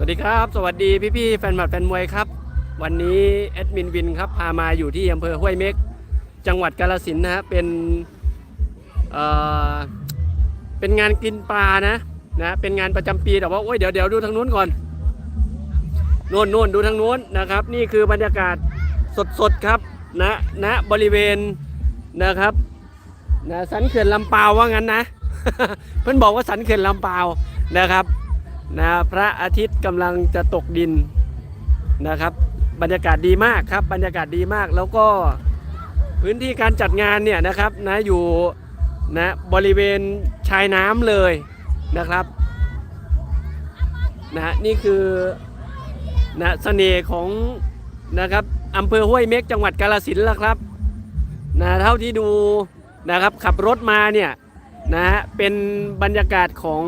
สวัสดีครับ สวัสดีพี่ๆแฟนหมัดแฟนมวยครับ วันนี้แอดมินวินครับพามาอยู่ที่อำเภอห้วยเม็ก จังหวัดกาฬสินนะฮะเป็นเอ่อเป็นงานกินปลานะนะเป็นงานประจำปีแต่ว่าโอ้ยเดี๋ยวเดี๋ยวดูทางนู้นก่อนโน่นโน่นดูทางนู้นนะครับ นี่คือบรรยากาศสดๆครับนะณบริเวณนะครับนะสันเขื่อนลำปาวว่างั้นนะ เพื่อนบอกว่าสันเขื่อนลำปาวนะครับ นะพระอาทิตย์กำลังจะตกดินนะครับ บรรยากาศดีมากครับ บรรยากาศดีมากแล้วก็พื้นที่การจัดงานเนี่ยนะครับนะอยู่นะบริเวณชายน้ำเลยนะครับนะนี่คือนะเสน่ห์ของนะครับอำเภอห้วยเม็กจังหวัดกาฬสินแล้วครับนะเท่าที่ดูนะครับขับรถมาเนี่ยนะเป็นบรรยากาศของ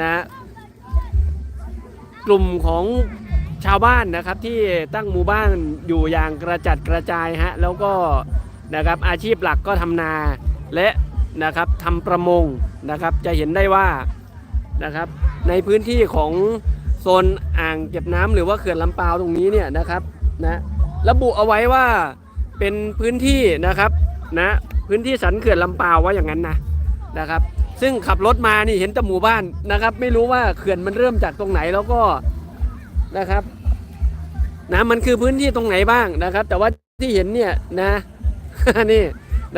นะ กลุ่มของชาวบ้านนะครับที่ตั้งหมู่บ้านอยู่อย่างกระจัดกระจายฮะแล้วก็นะครับอาชีพหลักก็ทำนาและนะครับทำประมงนะครับจะเห็นได้ว่านะครับในพื้นที่ของโซนอ่างเก็บน้ำหรือว่าเขื่อนลำปาวตรงนี้เนี่ยนะครับนะระบุเอาไว้ว่าเป็นพื้นที่นะครับนะพื้นที่สันเขื่อนลำปาวว่าอย่างนั้นนะนะครับ ซึ่งขับรถมานี่เห็นแต่หมู่บ้านนะครับ ไม่รู้ว่าเขื่อนมันเริ่มจากตรงไหนแล้วก็นะครับนะมันคือพื้นที่ตรงไหนบ้างนะครับ แต่ว่าที่เห็นเนี่ยนะนี่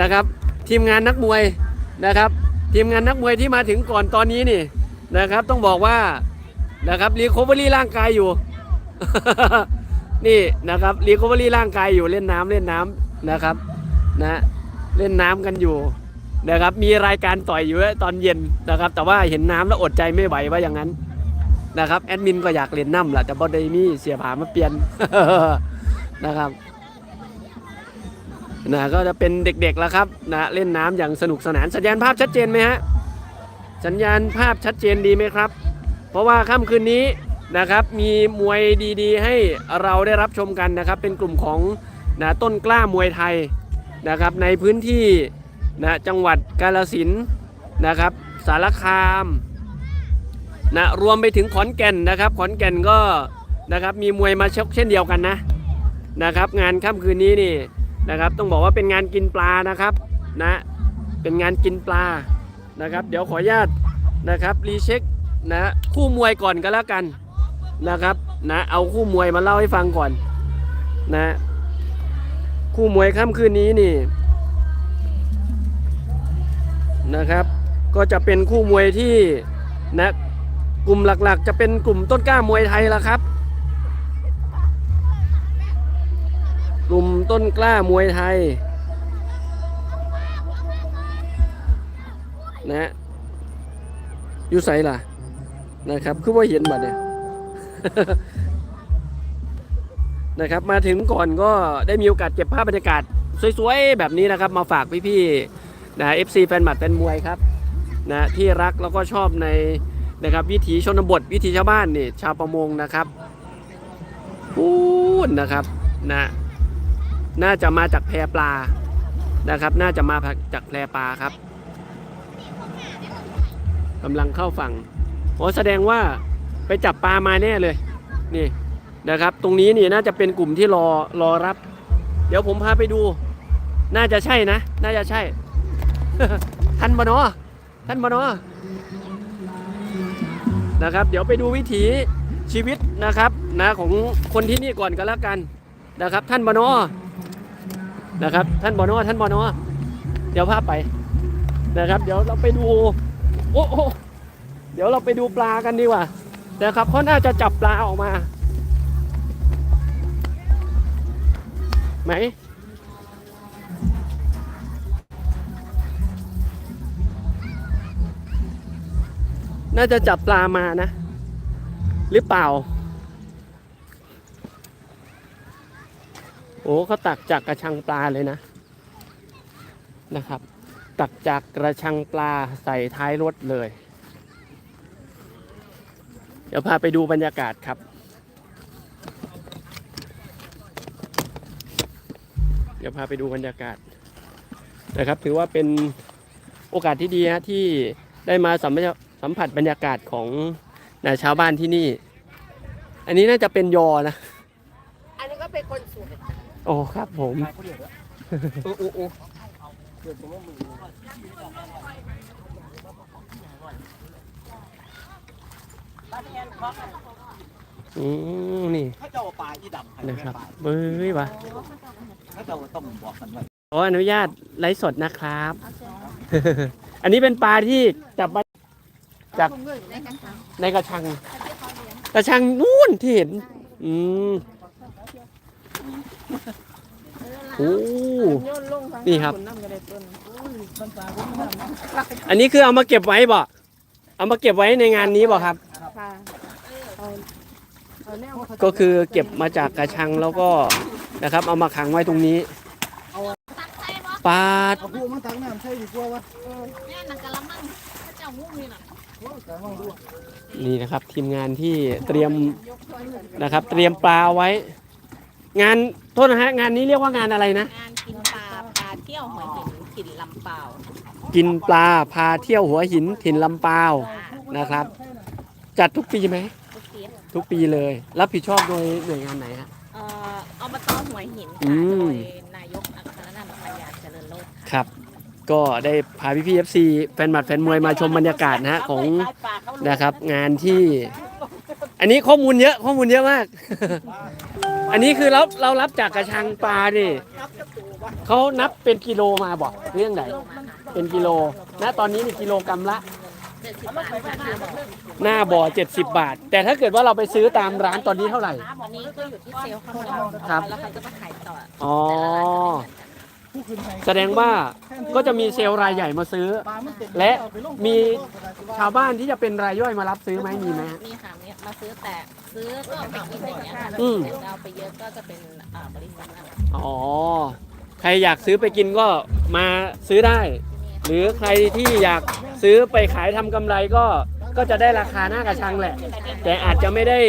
นะครับ ทีมงานนักมวยนะครับ ทีมงานนักมวยที่มาถึงก่อนตอนนี้นี่นะครับ ต้องบอกว่านะครับรีคอเวอรี่ร่างกายอยู่ นี่นะครับรีคอเวอรี่ร่างกายอยู่เล่นน้ำเล่นน้ำนะครับ นะ เล่นน้ำกันอยู่ นะครับ มีรายการต่อยอยู่ตอนเย็นนะครับ แต่ว่าเห็นน้ำแล้วอดใจไม่ไหวว่าอย่างนั้นนะครับแอดมินก็อยากเล่นน้ำแหละแต่บอดได้มีเสียผามาเปลี่ยนนะครับนะก็จะเป็นเด็กๆแล้วครับนะเล่นน้ำอย่างสนุกสนานสัญญาณภาพชัดเจนไหมฮะสัญญาณภาพชัดเจนดีไหมครับ เพราะว่าค่ำคืนนี้นะครับมีมวยดีๆ ให้เราได้รับชมกันนะครับ เป็นกลุ่มของนะต้นกล้ามวยไทยนะครับในพื้นที่ นะจังหวัดกาลสินนะครับ สารคามนะรวมไปถึงขอนแก่นนะครับ ขอนแก่นก็นะครับมีมวยมาชกเช่นเดียวกันนะนะครับ งานค่ำคืนนี้นี่นะครับ ต้องบอกว่าเป็นงานกินปลานะครับนะเป็นงานกินปลานะครับ เดี๋ยวขออนุญาตนะครับรีเช็คนะคู่มวยก่อนก็แล้วกันนะครับนะเอาคู่มวยมาเล่าให้ฟังก่อนนะคู่มวยค่ำคืนนี้นี่ นะครับ ก็จะเป็นคู่มวยที่นะกลุ่มหลักๆ จะเป็นกลุ่มต้นกล้ามวยไทยละครับ กลุ่มต้นกล้ามวยไทยนะอยู่ใสล่ะนะครับคือว่าเห็นบัดเนี่ยนะครับมาถึงก่อนก็ได้มีโอกาสเก็บภาพบรรยากาศสวยๆ แบบนี้นะครับ มาฝากพี่ๆ นะเอฟซีแฟนหมัดแฟนมวยครับนะที่รักแล้วก็ชอบในนะครับวิถีชนบทวิถีชาวบ้านนี่ชาวประมงนะครับพูดนะครับนะน่าจะมาจากแพปลานะครับ น่าจะมาจากแพปลาครับกำลังเข้าฝั่งโอ้แสดงว่าไปจับปลามาแน่เลยนี่นะครับ ตรงนี้นี่น่าจะเป็นกลุ่มที่รอรอรับ เดี๋ยวผมพาไปดู น่าจะใช่นะ น่าจะใช่ ท่านบเนอท่านบเนอนะครับ เดี๋ยวไปดูวิถีชีวิตนะครับนะของคนที่นี่ก่อนกันแล้วกันนะครับ ท่านบนอนะครับ ท่านบนอท่านบนอเดี๋ยวพาพไปนะครับ เดี๋ยวเราไปดูโอ้โหเดี๋ยวเราไปดูปลากันดีกว่านะครับเขาน่าจะจับปลาออกมาไหม น่าจะจับปลามานะ หรือเปล่า โอ้เขาตักจากกระชังปลาเลยนะนะครับ ตักจากกระชังปลาใส่ท้ายรถเลย เดี๋ยวพาไปดูบรรยากาศครับ เดี๋ยวพาไปดูบรรยากาศนะครับ ถือว่าเป็นโอกาสที่ดีนะที่ได้มาสัมผั สสัมผัสบรรยากาศของนะชาวบ้านที่นี่ อันนี้น่าจะเป็นยอนะ อันนี้ก็เป็นคนสวยโอ้ครับผมโอ้โอ้โอ้อืมนี่เขาเจ้าปลาที่ดำนะครับเบ้ยวะเขาเจ้าต้องบอกกันไว้ขออนุญาตไลฟ์สดนะครับ อันนี้เป็นปลาที่จับมา จากในกระชัง กระชังนู่นที่เห็น อืมโอ้นี่ครับ อันนี้คือเอามาเก็บไว้บ่เอามาเก็บไว้ในงานนี้บ่ครับค่ะเอาเอาแนวก็คือเก็บมาจากกระชังแล้วก็นะครับ เอามาขังไว้ตรงนี้ปลาเอาผู้มันตักน้ำใช่ดีกว่าวะแม่นังกะละมังพระเจ้างูนี่น่ะแต่มองดู นี่นะครับทีมงานที่เตรียมนะครับ เตรียมปลาไว้ งานโทษนะฮะงานนี้เรียกว่างานอะไรนะ งานกินปลาปลาเที่ยวหัวหินถิ่นลำเปล่ากินปลาพาเที่ยวหัวหินถิ่นลำปาวนะครับ จัดทุกปีไหมทุกทีทุกปีเลย รับผิดชอบโดยหน่วยงานไหนฮะเอ่อเอามาตอหัวหินอืค่ะมโดยนายกอัครนันท์ปัญญาเจริญโลดครับ ก็ได้พาพี่พีเอฟซีแฟนหมัดแฟนมวยมาชมบรรยากาศนะฮะของนะครับ งานที่ อันนี้ข้อมูลเยอะข้อมูลเยอะมาก อันนี้คือเราเรารับจากกระชังปลาดิเขานับเป็นกิโลมาบอกเรื่องไหนเป็นกิโลนะตอนนี้นี่กิโลกรัมละหน้าบ่อ 70 บาท แต่ถ้าเกิดว่าเราไปซื้อตามร้านตอนนี้เท่าไหร่ วันนี้ก็อยู่ที่เซลล์ครับแล้วเขาจะมาขายต่ออ๋อ แต่ละร้านจะไม่เหมือนกันผู้ขึ้นไทยแสดงว่าก็จะมีเซลล์รายใหญ่มาซื้อปลามันเต็มและมี ชาวบ้านที่จะเป็นรายย่อยมารับซื้อไหมมีไหมฮะ มีค่ะมีมาซื้อแต่ซื้อก็ไปกินอย่างเงี้ยค่ะอืม แต่เราไปเยอะก็จะเป็นอ่าบริษัทอะไรอ๋อ ใครอยากซื้อไปกินก็มาซื้อได้ หรือใครที่อยากซื้อไปขายทำกำไรก็ก็จะได้ราคาหน้ากระชังแหละ แต่อาจจะไม่ได้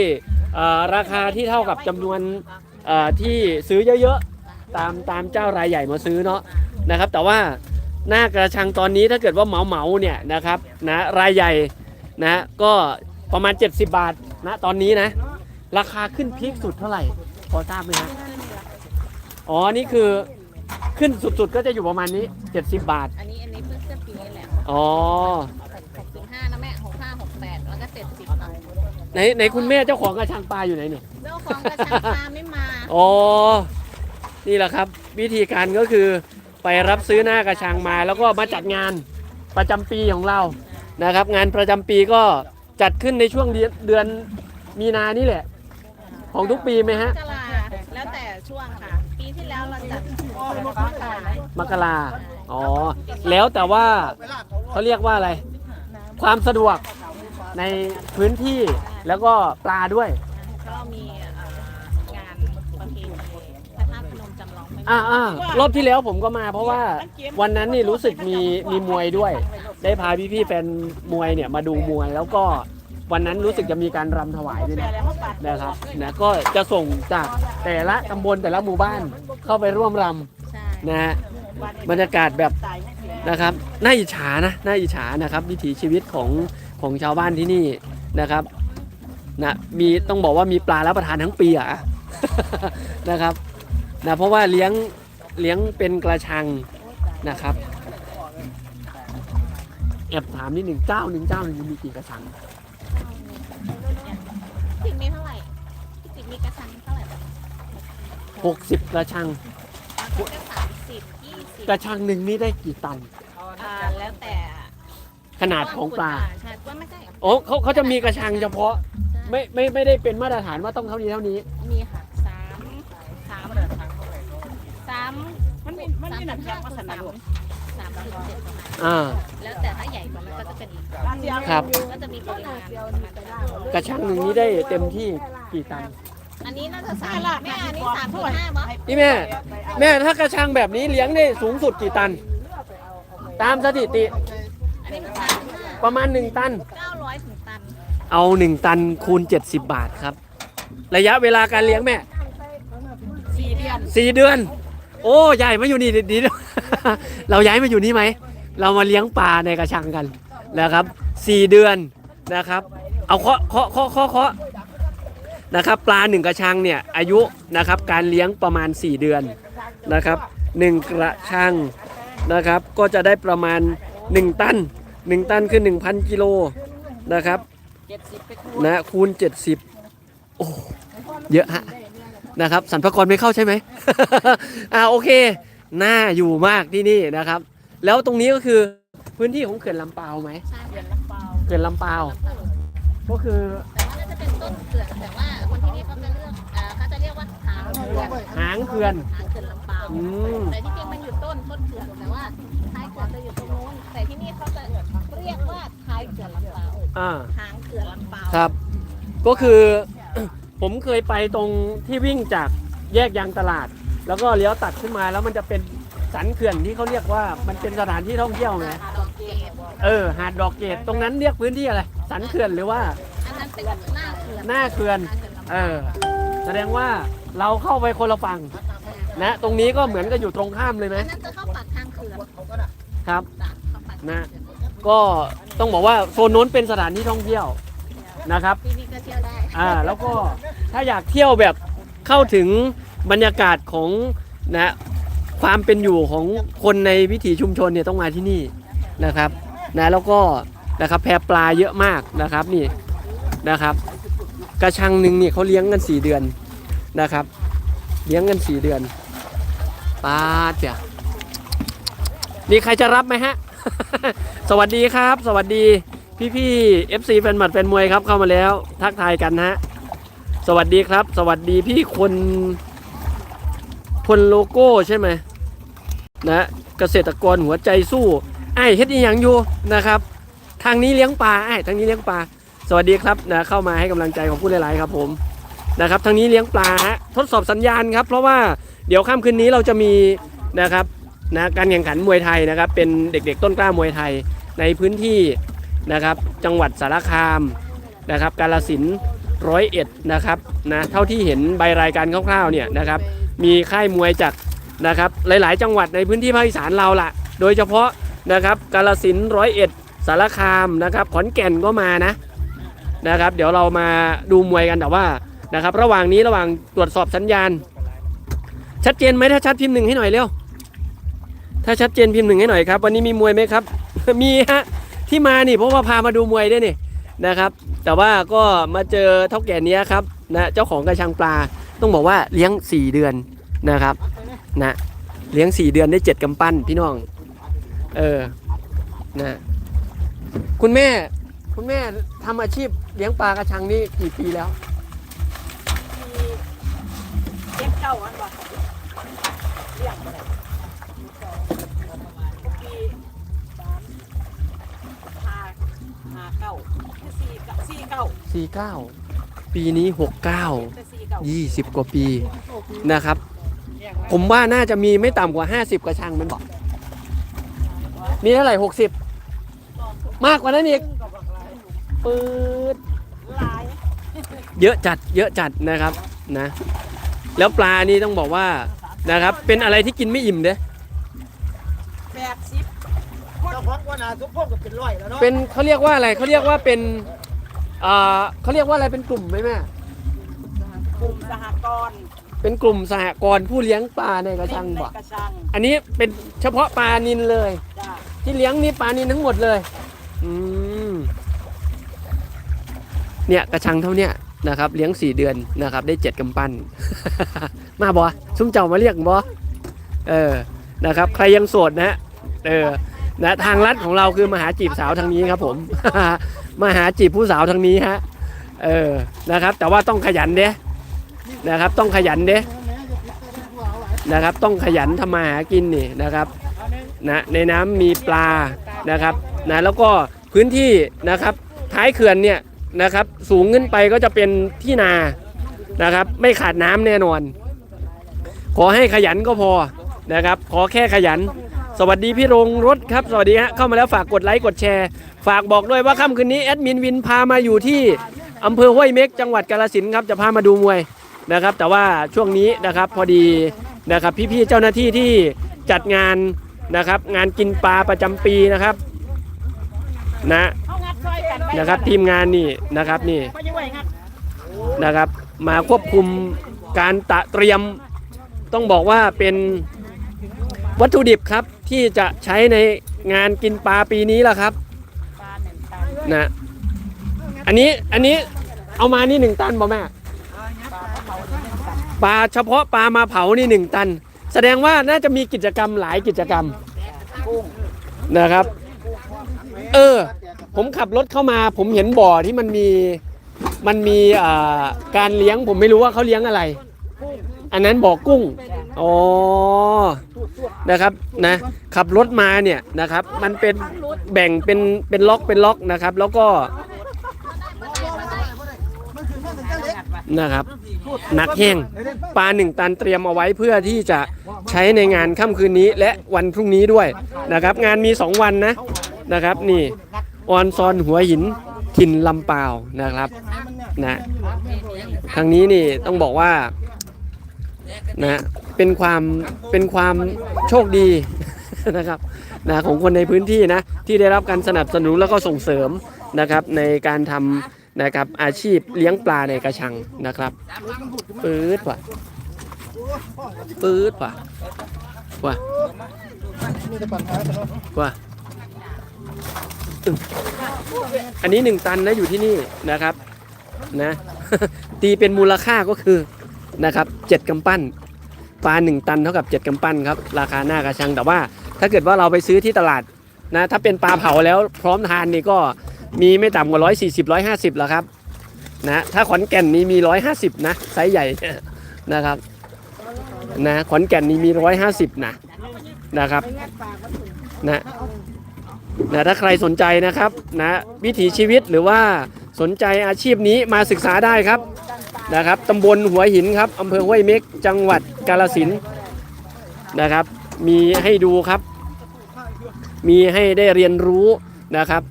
เอ่อราคาที่เท่ากับจำนวนเอ่อที่ซื้อเยอะๆ ตามตามเจ้ารายใหญ่มาซื้อเนาะนะครับ แต่ว่าหน้ากระชังตอนนี้ถ้าเกิดว่าเหมาเหมาๆเนี่ยนะครับนะรายใหญ่นะก็ประมาณ 70 บาทนะตอนนี้นะ ราคาขึ้นพีคสุดเท่าไหร่พอทราบไหมฮะอ๋อนี่คือขึ้นสุดๆก็จะอยู่ประมาณนี้ 70 บาท อันนี้อันนี้เพิ่งขึ้นปีนี้แหละอ๋อหกถึงห้านะแม่หกห้าหกแปดแล้วก็เจ็ดสิบต่อไหนไหนคุณแม่เจ้าของกระชังปลาอยู่ไหนเนี่ยเจ้าของกระชังปลาไม่มาอ๋อ นี่แหละครับวิธีการก็คือไปรับซื้อหน้ากระชังมา แล้วก็มาจัดงานประจำปีของเรานะครับ งานประจำปีก็จัดขึ้นในช่วงเดือนเดือนมีนานี่แหละ ของทุกปีไหมฮะกะลาแล้วแต่ช่วงค่ะ ปีที่แล้วเราจัดมกรามกราอ๋อ แล้วแต่ว่าเขาเรียกว่าอะไร ความสะดวกในพื้นที่แล้วก็ปลาด้วยก็มีเอ่องานประเพณีพระธาตุพนมจำลองไม่อ่าอ่ารอบที่แล้วผมก็มา เพราะว่าวันนั้นนี่รู้สึกมีมีมวยด้วย ได้พาพี่พี่ๆแฟนมวยเนี่ยมาดูมวยแล้วก็วันนั้นรู้สึกจะมีการรำถวายด้วยนะนะครับนะก็จะส่งจากแต่ละตำบลแต่ละหมู่บ้านเข้าไปร่วมรใช่ำนะฮะบรรยากาศแบบนะครับน่าอิจฉานะน่าอิจฉานะครับ วิถีชีวิตของของชาวบ้านที่นี่นะครับนะมีต้องบอกว่ามีปลารับประทานทั้งปีอะ นะครับ นะเพราะว่าเลี้ยงเลี้ยงเป็นกระชังนะครับแอบถามนิดหนึ่งเจ้าหนึ่งเจ้าหนึ่งมีกี่กระชังพี่ติ๊กมีเท่าไหร่พี่ติ๊กมีกระชังเท่าไหร่แบบ60กระชังก็สามสิบยี่สิบกระชังหนึ่งนี่ได้กี่ตันอ่าแล้วแต่ขนาดของปลาใช่ว่าไม่ใช่โอ้เขาเขาจะมีกระชังเฉพาะไม่ไม่ไม่ได้เป็นมาตรฐานว่าต้องเท่านี้เท่านี้มีค่ะสาม มันมีมันมีหนักจากวัฒนธรรมสามสิบเจ็ดประมาณอ่า แล้วแต่ถ้าใหญ่กว่านั้นก็จะเป็นอีกครับ ก็จะมีปริมาณประมาณนั้นกระชังหนึ่งนี้ได้เต็มที่กี่ตันอันนี้น่าจะสามแม่อันนี้สามจุดห้ามั้งนี่แม่ แม่ถ้ากระชังแบบนี้เลี้ยงได้สูงสุดกี่ตัน ตามสถิติอันนี้มันสามจุดห้าประมาณ 1 ตัน เก้าร้อยถึงตันเอา 1 ตันคูณ 70 บาทครับ ระยะเวลาการเลี้ยงแม่สี่เดือนสี่เดือน โอ้ใหญ่มาอยู่นี่ดีๆเราย้ายมาอยู่นี่ไหม เรามาเลี้ยงปลาในกระชังกันนะครับสี่เดือนนะครับ เอาเคาะเคาะเคาะเคาะเคาะนะครับปลาหนึ่งกระชังเนี่ยอายุนะครับการเลี้ยงประมาณ 4 เดือนนะครับหนึ่งกระชังนะครับก็จะได้ประมาณ 1 ตัน 1 ตันคือ 1,000 กิโลนะครับเจ็ดสิบไปคูณนะคูณ 70 โอ้เยอะฮะ นะครับสรรพากรไม่เข้าใช่ไหม อ่าโอเค น่าอยู่มากที่นี่นะครับ แล้วตรงนี้ก็คือพื้นที่ของเขื่อนลำปาวไหมใช่เดือนค่ะละเปล่าเขื่อนลำปาวก็คือแต่ว่าน่าจะเป็นต้นเขื่อนแต่ว่าคนที่นี่เขาจะเลือกเอ่อเขาจะเรียกว่าหางเขื่อนหางเขื่อน หางเขื่อนลำปาวอืม แต่ที่จริงมันอยู่ต้นต้นเขื่อนแต่ว่าท้ายเขื่อนจะอยู่ตรงโน้นแต่ที่นี่เขาจะเรียกว่าท้ายเขื่อนลำปาวอ่าหางเขื่อนลำปาวครับ ก็คือ ผมเคยไปตรงที่วิ่งจากแยกยางตลาด แล้วก็เลี้ยวตัดขึ้นมาแล้วมันจะเป็นสันเขื่อนที่เขาเรียกว่ามันเป็นสถานที่ท่องเที่ยวไงดอกเกดเออหาดดอกเกดตรงนั้นเรียกพื้นที่อะไร สันเขื่อนหรือว่าอันนั้นเป็นหน้าเขื่อนหน้าเขื่อนหาเขื่อนลำเอปาวอแสดงว่าเราเข้าไปคนละฝั่งนะ ตรงนี้ก็เหมือนกับอยู่ตรงข้ามเลยไหมอันนั้นจะเข้าปากทางเขื่อนครับจ้ะเข้าปากทางนะเขื่อนก็ต้องบอกว่าโซนโน้นเป็นสถานที่ท่องเที่ยว นะครับ ที่นี่ก็เที่ยวได้อ่าแล้วก็ถ้าอยากเที่ยวแบบเข้าถึงบรรยากาศของนะความเป็นอยู่ของคนในวิถีชุมชนเนี่ยต้องมาที่นี่นะครับนะแล้วก็นะครับแพปลาเยอะมากนะครับนี่นะครับ กระชังหนึ่งเนี่ยเขาเลี้ยงกัน 4 เดือนนะครับ เลี้ยงกัน4เดือนปาดเจ้ะมีใครจะรับไหมฮะ สวัสดีครับ สวัสดี พี่พี่ๆ FC แฟนหมัดแฟนมวยครับเข้ามาแล้ว ทักทายกันนะฮะสวัสดีครับ สวัสดีพี่คนคนโลโก้ใช่ไหมนะเกษตรกรหัวใจสู้ไอ้เฮ็ดอีหยังอยู่นะครับ ทางนี้เลี้ยงปลาไอ้ทางนี้เลี้ยงปลาสวัสดีครับนะเข้ามาให้กำลังใจของผู้หลายๆครับผมนะครับทางนี้เลี้ยงปลาฮะทดสอบสัญญาณครับ เพราะว่าเดี๋ยวค่ำคืนนี้เราจะมีนะครับนะการแข่งขันมวยไทยนะครับ เป็นเด็กๆต้นกล้ามวยไทยในพื้นที่ นะครับ จังหวัดสารคามนะครับ กาลสินร้อยเอ็ดนะครับนะเท่าที่เห็นใบรายการคร่าวๆเนี่ยนะครับ มีค่ายมวยจากนะครับ หลายๆ จังหวัดในพื้นที่ภาคอีสานเราละโดยเฉพาะนะครับกาลสินร้อยเอ็ดสารคามนะครับขอนแก่นก็มานะนะครับ เดี๋ยวเรามาดูมวยกันแต่ว่านะครับ ระหว่างนี้ระหว่างตรวจสอบสัญญาณ ชัดเจนไหมถ้าชัดพิมพ์หนึ่งให้หน่อยเร็วถ้าชัดเจนพิมพ์หนึ่งให้หน่อยครับ วันนี้มีมวยไหมครับ มีฮะ ที่มานี่เพราะว่าพามาดูมวยด้วยนี่นะครับ แต่ว่าก็มาเจอเท่าแก่เนี้ยครับนะเจ้าของกระชังปลาต้องบอกว่าเลี้ยง 4 เดือนนะครับนะเลี้ยง 4 เดือนได้ 7กำปั้นพี่น้อง เออนะคุณแม่คุณแม่ทำอาชีพเลี้ยงปลากระชังนี่กี่ปีแล้วมีเจ็ดเก้าอันบ่ ก้าสี่เก้า49ปีนี้69แต่สี่เก้า20กว่าปีนะครับ ผมว่าน่าจะมีไม่ต่ำกว่า50กระชังมันบอกมีเท่าไหร่60มากกว่านั้นอีกปืดหลายเยอะจัดเยอะจัดนะครับนะ แล้วปลานี่ต้องบอกว่านะครับ เป็นอะไรที่กินไม่อิ่มเด้แปดสิบเจ้าของว่านาทุกพวกก็เป็นร้อยแล้วเนาะเป็นเขาเรียกว่าอะไรเขาเรียกว่าเป็นเอ่อเขาเรียกว่าอะไรเป็นกลุ่มไหมแม่กลุ่มสหกรณ์เป็นกลุ่มสหกรณ์ผู้เลี้ยงปลาในกระชังในบ่กระชังอันนี้เป็นเฉพาะปลานินเลย จ้าที่เลี้ยงนี่ปลานินทั้งหมดเลย อืม เนี่ยกระชังเท่าเนี้ยนะครับ เลี้ยงสี่เดือนนะครับ ได้เจ็ดกำปั้น มาบอซุ้มเจ้ามาเรียกบอเออนะครับ ใครยังโสดนะ เออนะทางลัดของเราคือมาหาจีบสาวทางนี้ครับผม มาหาจีบผู้สาวทางนี้ฮะ เออ นะครับ แต่ว่าต้องขยันเด้นะครับ ต้องขยันเด้นะครับ ต้องขยันทำมาหากินนี่นะครับนะในน้ำมีปลานะครับนะแล้วก็พื้นที่นะครับ ท้ายเขื่อนเนี่ยนะครับ สูงขึ้นไปก็จะเป็นที่นานะครับ ไม่ขาดน้ำแน่นอน ขอให้ขยันก็พอนะครับ ขอแค่ขยัน สวัสดีพี่รงรถครับ สวัสดีฮะเข้ามาแล้วฝากกดไลค์กดแชร์ ฝากบอกด้วยว่าค่ำคืนนี้แอดมินวินพามาอยู่ที่อำเภอห้วยเม็กจังหวัดกาฬสินธุ์ครับจะพามาดูมวยนะครับ แต่ว่าช่วงนี้นะครับพอดีนะครับพี่ๆเจ้าหน้าที่ที่จัดงานนะครับ งานกินปลาประจำปีนะครับนะนะครับทีมงานนี่นะครับนี่นะครับ มาควบคุมการตะเตรียมต้องบอกว่าเป็น วัตถุดิบครับที่จะใช้ในงานกินปลาปีนี้แหละครับปลาหนึ่งตันนะอันนี้อันนี้เอามานี่หนึ่งตันบ่แม่ปลาเผาที่หนึ่งตันปลาเฉพาะปลามาเผานี่หนึ่งตัน แสดงว่าน่าจะมีกิจกรรมหลายกิจกรรมกุ้งนะครับ เออ ผมขับรถเข้ามาผมเห็นบ่อที่มันมีมันมีอ่าการเลี้ยงผมไม่รู้ว่าเขาเลี้ยงอะไร อันนั้นบ่อกุ้ง อ๋อ นะครับนะ ขับรถมาเนี่ยนะครับ มันเป็นแบ่งเป็นเป็นล็อกเป็นล็อกนะครับ แล้วก็นะเล็กงัดว่ะนะครับหนักแห้งปลาหนึ่งตันเตรียมเอาไว้เพื่อที่จะใช้ในงานค่ำคืนนี้และวันพรุ่งนี้ด้วยนะครับ งานมี 2 วันนะนะครับ นี่ออนซอนหัวหินถิ่นลำปาวนะครับนะทางนี้นี่ต้องบอกว่านะ เป็นความเป็นความโชคดีนะครับนะของคนในพื้นที่นะที่ได้รับการสนับสนุนแล้วก็ส่งเสริมนะครับในการทำนะครับอาชีพเลี้ยงปลาในกระชังนะครับปื๊ดว่ะปื๊ดว่ะว่ะป่ะว่ะอันนี้หนึ่งตันนะอยู่ที่นี่นะครับนะตีเป็นมูลค่าก็คือนะครับเจ็ดกำปั้น ปลาหนึ่งตันเท่ากับเจ็ดกำปั้นครับ ราคาหน้ากระชัง แต่ว่าถ้าเกิดว่าเราไปซื้อที่ตลาดนะถ้าเป็นปลาเผาแล้วพร้อมทานนี่ก็มีไม่ต่ำกว่า 140 150แล้วครับนะถ้าขอนแก่นนี่มี 150 นะไซส์ใหญ่นะครับนะขอนแก่นนี่มี 150 นะนะครับนะนะถ้าใครสนใจนะครับนะวิถีชีวิตหรือว่าสนใจอาชีพนี้มาศึกษาได้ครับ นะครับตำบลหัวหินครับอำเภอห้วยเม็กจังหวัดกาฬสินนะครับ มีให้ดูครับ มีให้ได้เรียนรู้นะครับ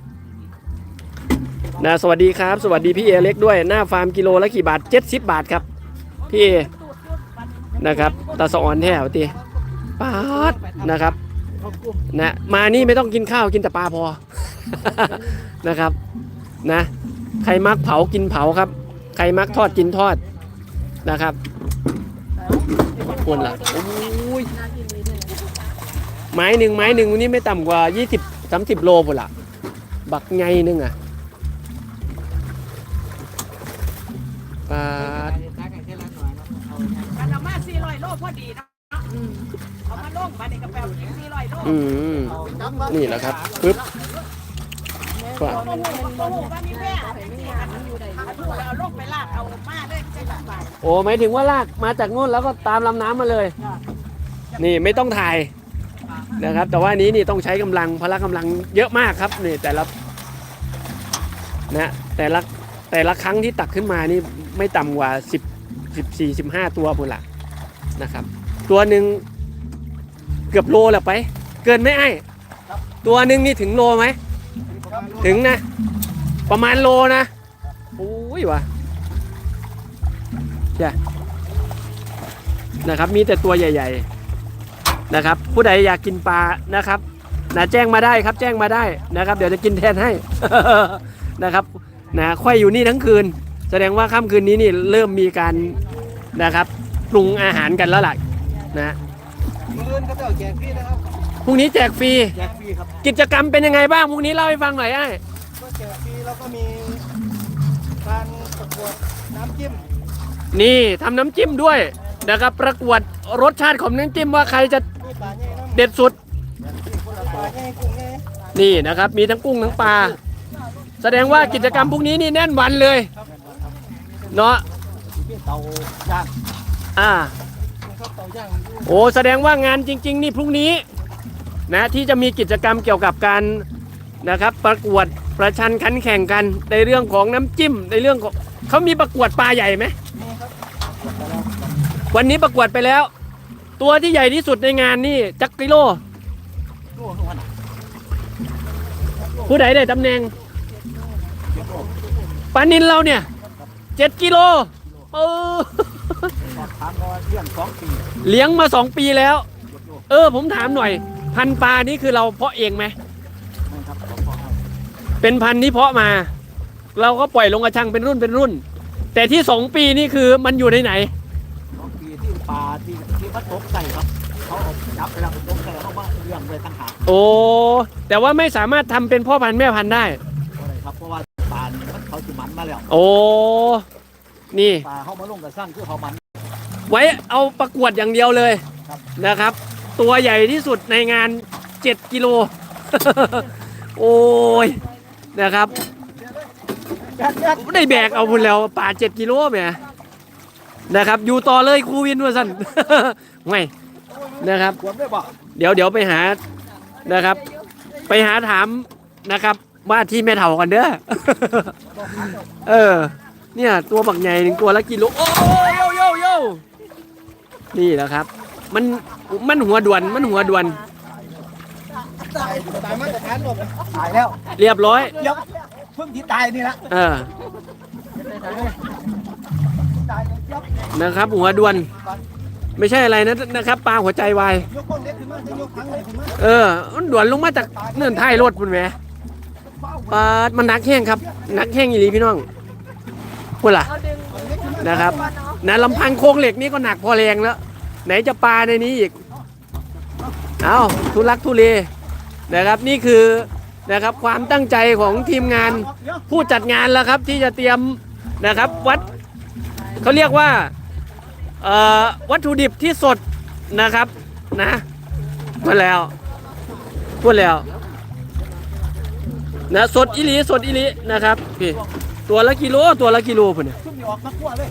นะสวัสดีครับ สวัสดีพี่เอเล็กด้วยหน้าฟาร์มกิโลละกี่บาท 70 บาทครับ พี่เอนะครับตาสออนแท้วตีปาดนะครับนะมานี่ไม่ต้องกินข้าวกินแต่ปลาพอนะครับนะใครมักเผากินเผาครับ ใครมักทอดกินทอดนะครับควรละโอ้ยไม้หนึ่งไม้หนึ่งวันนี้ไม่ต่ำกว่า 20 30 โลพุ่นละบักไงนึงอะปาดกันเอามาสี่ร้อยโลพอดีเนาะเอามาลงมาในกระเป๋าอีกสี่ร้อยโลอืมนี่แหละครับปึ๊บปาดโอ้โหโอ้โหว่ามีแม่นี่ค่ะเอาถูก โอ้หมายถึงว่าลากมาจากนู่นแล้วก็ตามลำน้ำมาเลยนี่ไม่ต้องถ่ายนะครับ แต่ว่าอันนี้นี่ต้องใช้กำลังพละกำลังเยอะมากครับนี่แต่ละนะแต่ละแต่ละครั้งที่ตักขึ้นมานี่ไม่ต่ำกว่า 10 14 15 ตัวพุ่นละนะครับ ตัวหนึ่งเกือบโลแหละไป เกินไหม่ไอ้ตัวหนึ่งนี่ถึงโลไหม ถึงนะ ประมาณโลนะโอ้ยวะ จ้ะนะครับ มีแต่ตัวใหญ่ ๆนะครับ ผู้ใดอยากกินปลานะครับนะแจ้งมาได้ครับแจ้งมาได้นะครับ เดี๋ยวจะกินแทนให้นะครับนะค่อยอยู่นี่ทั้งคืน แสดงว่าค่ำคืนนี้นี่เริ่มมีการนะครับปรุงอาหารกันแล้วล่ะนะมืออื่นก็จะแจกฟรีนะครับพรุ่งนี้แจกฟรีแจกฟรีครับกิจกรรมเป็นยังไงบ้างพรุ่งนี้เล่าให้ฟังหน่อยไอ้ก็แจกฟรีแล้วก็มี นี่ทำน้ำจิ้มด้วยนะครับ ประกวดรสชาติของน้ำจิ้มว่าใครจะเด็ดสุด นี่นะครับ มีทั้งกุ้งทั้งปลา แสดงว่ากิจกรรมพวกนี้นี่แน่นวันเลย เนาะเตาย่างอ่า เตาย่างโอ้แสดงว่างานจริง ๆ นี่พรุ่งนี้ นะที่จะมีกิจกรรมเกี่ยวกับการนะครับ ประกวดประชันขันแข่งกันในเรื่องของน้ำจิ้ม ในเรื่องของเขามีประกวดปลาใหญ่ไหม วันนี้ประกวดไปแล้ว ตัวที่ใหญ่ที่สุดในงานนี่จักกิโลผู้ใดได้ตำแหน่งปลานินเราเนี่ยเจ็ดกิโลเออเลี้ยงมาสองปีแล้ว เออ ผมถามหน่อย พันปลานี่คือเราเพาะเองไหมนะครับผมบอกให้เป็นพันธุ์ที่เพาะมา เราก็ปล่อยลงกระชังเป็นรุ่นเป็นรุ่น แต่ที่สองปีนี่คือมันอยู่ในไหน ที่ปลาที่ที่พัดตกใส่ครับเขาเอาจับเวลาตกใส่เขาว่าเลี้ยงเลยตั้งหากโอ้แต่ว่าไม่สามารถทำเป็นพ่อพันธุ์แม่พันธุ์ได้เพราะอะไรครับเพราะว่าปลานี่มันเขาจะมันมาแล้วโอ้นี่ ปลาเขามาลงกับสร้างคือเขามัน ไว้เอาประกวดอย่างเดียวเลยครับ นะครับ ตัวใหญ่ที่สุดในงาน 7 กิโล โอ้ยนะครับ ได้แบกเอาพุ่นแล้วป่า7กิโลแหม นะครับ อยู่ต่อเลยครูวินว่าสั่น ไม่นะครับควรได้ป่ะเดี๋ยวเดี๋ยวไปหานะครับ ไปหาถามนะครับว่าที่แม่เฒ่ากันเด้อ เออ เนี่ย ตัวบักใหญ่หนึ่งตัวละกิโลโอ้โยโยโยนี่แหละครับ มันมันหัวด่วนมันหัวด่วน ตายตายมาตรฐานหมดตายแล้วเรียบร้อย เดี๋ยวเพิ่งที่ตายนี่ละเออตายเลยยับ นะครับ หัวด่วน ไม่ใช่อะไรนะนะครับปลาหัวใจวายเออมันด่วนลงมาจากเนื่นท้ายรถพุ่นแหมปลามันหนักแห้งครับหนักแห้งอีหลีพี่น้องพุ่นล่ะเอาดึงนะครับนะลำพังโครงเหล็กนี่ก็หนักพอแรงแล้ว ไหนจะปลาในนี้อีกเอาทุลักทุเลนะครับนี่คือนะครับความตั้งใจของทีมงานผู้จัดงานแล้วครับที่จะเตรียมนะครับวัด เขาเรียกว่าเอ่อวัตถุดิบที่สดนะครับนะพูดแล้วพูดแล้วนะสดอิลีสดอิลีนะครับพี่ตัวละกิโลตัวละกิโลพุ่นน่ะชุ่มนี่ออกมาขั้วเลย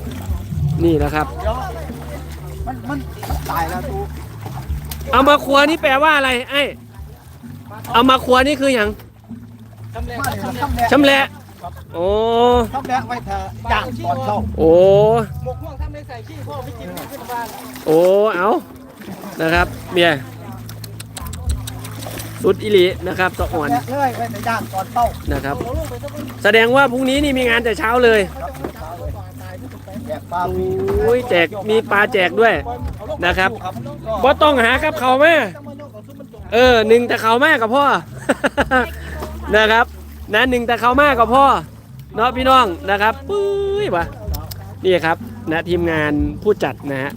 นี่นะครับเดี๋ยวมันมันมันตายแล้วดูเอามาครัวนี่แปลว่าอะไรไอ้เอามาครัวนี่คืออย่างทำแรงมาครับเนี่ยทำแรงทำแหละชำแหละ โอ้ทำแหละไว้เถอะย่างก่อนเข้าโอ้หมกม่วงทำในใส่ขี้พ่อไม่กินไม่ขึ้นบ้านโอ้เอานะครับเมียสุดอิลีนะครับสะอ่อนทำแหละเลยไว้ในย่างก่อนเข้านะครับ แสดงว่าพรุ่งนี้นี่มีงานแต่เช้าเลยแจกปลาโอ้ยแจกมีปลาแจกด้วยนะครับบ่ต้องหากับเขาวมาเออหนึ่งแต่เขาวมากกับพ่อนะครับ นะหนึ่งแต่เขามากกับพ่อเนาะพี่น้องนะครับปุ้ยวะนี่ครับนะทีมงานผู้จัดนะฮะ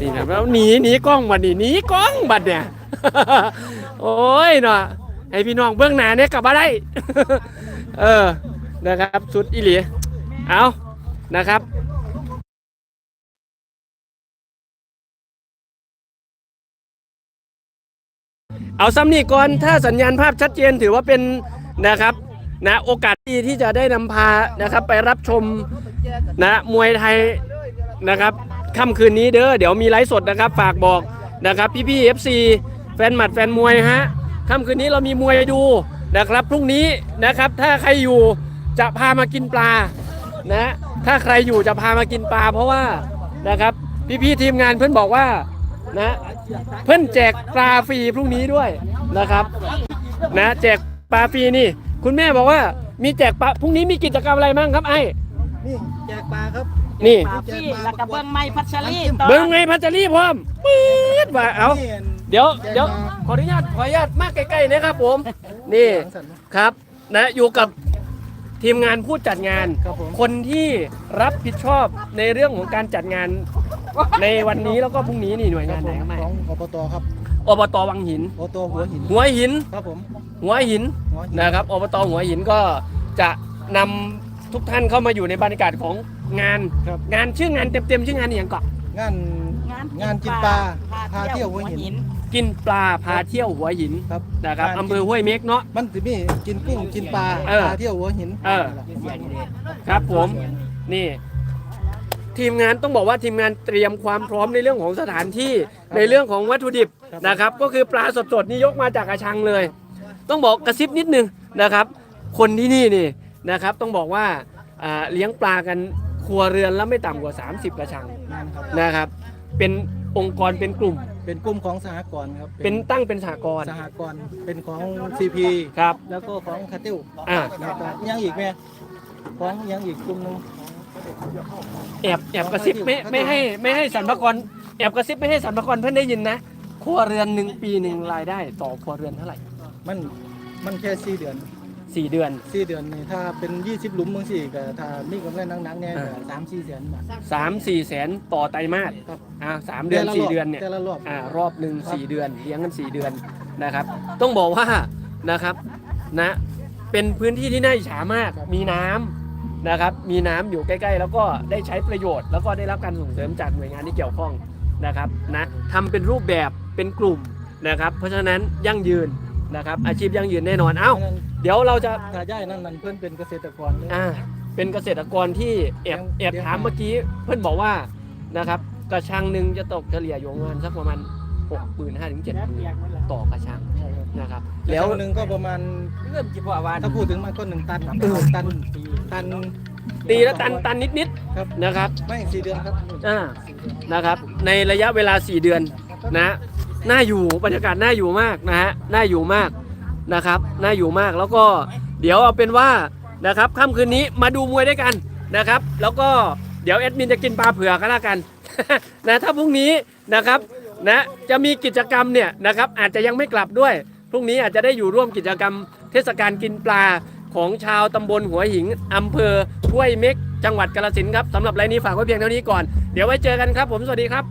นี่นะแล้วหนีหนีกล้องบัดนี้หนีกล้องบัดเนี่ย โอ้ยเนาะให้พี่น้องเบื้องหน้าเนี่ยกลับมาได้เออนะครับสุดอิหลีเอานะครับเอาซ้ำนี่ก่อน ถ้าสัญญาณภาพชัดเจนถือว่าเป็น นะครับนะโอกาสดีที่จะได้นำพานะครับไปรับชมนะมวยไทยนะครับค่ำคืนนี้เด้อเดี๋ยวมีไลฟ์สดนะครับ ฝากบอกนะครับพี่พี่เอฟซีแฟนหมัดแฟนมวยฮะค่ำคืนนี้เรามีมวยดูนะครับพรุ่งนี้นะครับถ้าใครอยู่จะพามากินปลานะถ้าใครอยู่จะพามากินปลา เพราะว่านะครับพี่พี่ทีมงานเพื่อนบอกว่านะเพื่อนแจกปลาฟรีพรุ่งนี้ด้วยนะครับนะแจก ปลาฟรีนี่ คุณแม่บอกว่ามีแจกปลาพรุ่งนี้มีกิจกรรมอะไรบ้างครับไอ้นี่แจกปลาครับ นี่ปลาฟี่แล้วก็เบิ้งไม้พัชรีต่อเบิ้งไงพัชรีพร้อมปื๊ดว่าเอานี่เดี๋ยวเดี๋ยวขออนุญาตขออนุญาตมากใกล้ๆนะครับผม นี่ครับนะอยู่กับทีมงานผู้จัดงานครับผมคนที่รับผิดชอบในเรื่องของการจัดงานในวันนี้แล้วก็พรุ่งนี้นี่หน่วยงานไหนครับไอ้ของอบตครับ อบตวังหินอบตหัวหินหัวหิน ครับผมหัวหินหัวหินนะครับอบตหัวหินก็จะนำทุกท่านเข้ามาอยู่ในบรรยากาศของงาน ครับงานชื่องานเต็มๆชื่องานอหย่างก่อนงาน งานกินปลาพาเที่ยวหัวหิน กินปลาพาเที่ยวหัวหินครับ นะครับงานอำเภอห้วยเม็กเนาะ มันจะมีกินกุ้งกินปลาเออพาเที่ยวหัวหินเออ ครับผมนี่ ทีมงานต้องบอกว่าทีมงานเตรียมความพร้อมในเรื่องของสถานที่ในเรื่องของวัตถุดิบนะครับ ก็คือปลาสดๆนี่ยกมาจากกระชังเลย ต้องบอกกระซิบนิดนึงนะครับ คนที่นี่นี่นะครับต้องบอกว่าอ่าเลี้ยงปลากันครัวเรือนแล้วไม่ต่ำกว่า 30 กระชังงานครับนะครับ เป็นองค์กรเป็นกลุ่ม เป็นกลุ่มของสหกรณ์ครับเป็นตั้งเป็นสหกรณ์สหกรณ์เป็นของ CP ครับ แล้วก็ของคาติวอ่าแล้วก็ยังอีกไหมของยังอีกกลุ่มหนึง แอบแอบกระซิบไม่ไม่ให้ไม่ให้สรรพากรแอบกระซิบไม่ให้สรรพากรเพื่อนได้ยินนะครัวเรือนหนึ่งปีหนึ่งรายได้ต่อครัวเรือนเท่าไหร่มันมันแค่สี่เดือน4เดือนสี่เดือนนี่ถ้าเป็นยี่สิบหลุมบางสี่ก็ถ้ามีกำไรหนักๆเนี่ยอ่าก็สามสี่แสนบาท3 4แสนต่อไตรมาสครับอ่าสามเดือนแต่ละสี่รบเดือนเนี่ยแต่ละรอบอ่ารอบหนึ่งสี่เดือนเลี้ยงกันสี่เดือนนะครับ ต้องบอกว่านะครับนะเป็นพื้นที่ที่น่าอิจฉามากมีน้ำ นะครับ มีน้ำอยู่ใกล้ๆ แล้วก็ได้ใช้ประโยชน์ แล้วก็ได้รับการส่งเสริมจากหน่วยงานที่เกี่ยวข้องนะครับนะทำเป็นรูปแบบเป็นกลุ่มนะครับ เพราะฉะนั้นยั่งยืนนะครับอาชีพยั่งยืนแน่นอนเอ้าเพราะฉะนั้นเดี๋ยวเราจะถ้าย่ายนั่นนั่นเพื่อนเป็นเกษตรกรเลยอ่าเป็นเกษตรกรที่แอบแอบถามเมื่อกี้เพื่อนบอกว่านะครับกระชังหนึ่งจะตกเฉลี่ยอยู่ประมาณสักประมาณหกหมื่นห้าถึงเจ็ดหมื่นต่อกระชังใช่ครับ นะครับแล้แล้ววหนึ่งก็ประมาณเริ่มคิดว่าว่าถ้าพูดถึงมันก็หนึ่งตันเออตันตันตีละตันตันนิดครับๆนะครับไม่สี่เดือนครับอ่านะครับ ในระยะเวลา4เดือนนะน่าอยู่บรรยากาศน่าอยู่มากนะฮะน่าอยู่มากนะครับน่าอยู่มากแล้วก็เดี๋ยวเอาเป็นว่านะครับค่ำคืนนี้มาดูมวยด้วยกันนะครับ แล้วก็เดี๋ยวแอดมินจะกินปลาเผือกก็แล้วกันนะถ้าพรุ่งนี้นะครับนะจะมีกิจกรรมเนี่ยนะครับอาจจะยังไม่กลับด้วย พรุ่งนี้อาจจะได้อยู่ร่วมกิจกรรมเทศกาลกินปลาของชาวตำบลหัวหิงอำเภอห้วยเม็ก จังหวัดกาฬสินธุ์ครับสำหรับรายนี้ฝากไว้เพียงเท่านี้ก่อน เดี๋ยวไว้เจอกันครับผมสวัสดีครับ